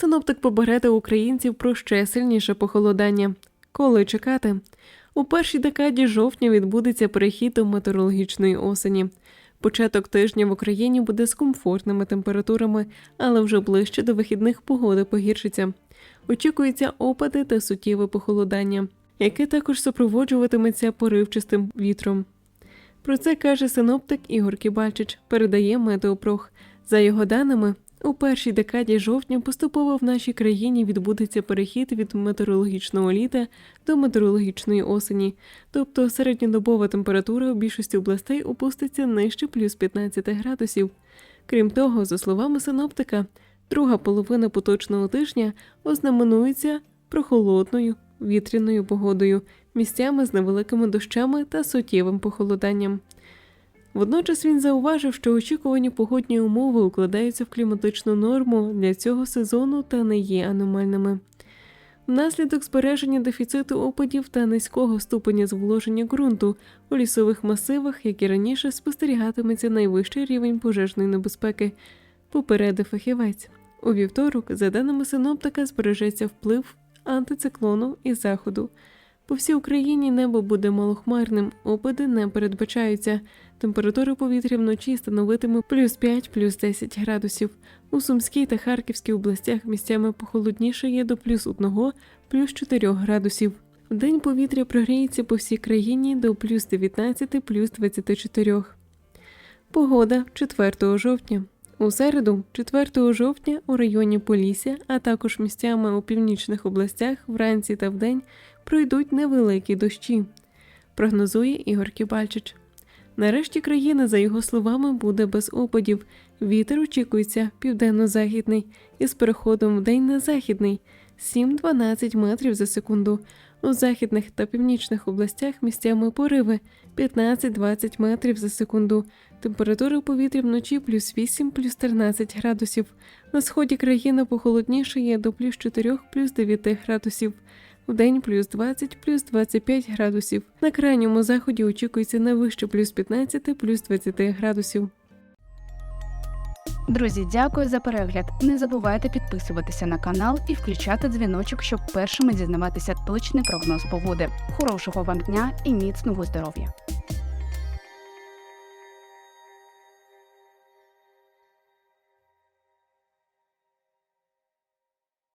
Синоптик попередив українців про ще сильніше похолодання. Коли чекати? У першій декаді жовтня відбудеться перехід до метеорологічної осені. Початок тижня в Україні буде з комфортними температурами, але вже ближче до вихідних погода погіршиться. Очікуються опади та суттєве похолодання, яке також супроводжуватиметься поривчастим вітром. Про це каже синоптик Ігор Кібальчич, передає Метеопрох. За його даними, у першій декаді жовтня поступово в нашій країні відбудеться перехід від метеорологічного літа до метеорологічної осені, тобто середньодобова температура у більшості областей опуститься нижче плюс 15 градусів. Крім того, за словами синоптика, друга половина поточного тижня ознаменується прохолодною вітряною погодою, місцями з невеликими дощами та суттєвим похолоданням. Водночас він зауважив, що очікувані погодні умови укладаються в кліматичну норму для цього сезону та не є аномальними. Внаслідок збереження дефіциту опадів та низького ступеня зволоження ґрунту у лісових масивах, як і раніше, спостерігатиметься найвищий рівень пожежної небезпеки, попередив фахівець. У вівторок, за даними синоптика, збережеться вплив антициклону із заходу. По всій Україні небо буде малохмарним, опади не передбачаються. Температура повітря вночі становитиме плюс 5, плюс 10 градусів. У Сумській та Харківській областях місцями похолодніше є до плюс 1, плюс 4 градусів. Вдень повітря прогріється по всій країні до плюс 19, плюс 24. Погода 4 жовтня. У середу, 4 жовтня, у районі Полісся, а також місцями у північних областях вранці та вдень пройдуть невеликі дощі, прогнозує Ігор Кібальчич. Нарешті країна, за його словами, буде без опадів. Вітер очікується південно-західний із переходом в день на західний 7-12 метрів за секунду. У західних та північних областях місцями пориви 15-20 метрів за секунду. Температура повітря вночі плюс 8, плюс 13 градусів. На сході країни похолоднішає до плюс 4, плюс 9 градусів. Вдень плюс 20, плюс 25 градусів. На крайньому заході очікується не вище плюс 15, плюс 20 градусів. Друзі, дякую за перегляд. Не забувайте підписуватися на канал і включати дзвіночок, щоб першими дізнаватися точний прогноз погоди. Хорошого вам дня і міцного здоров'я!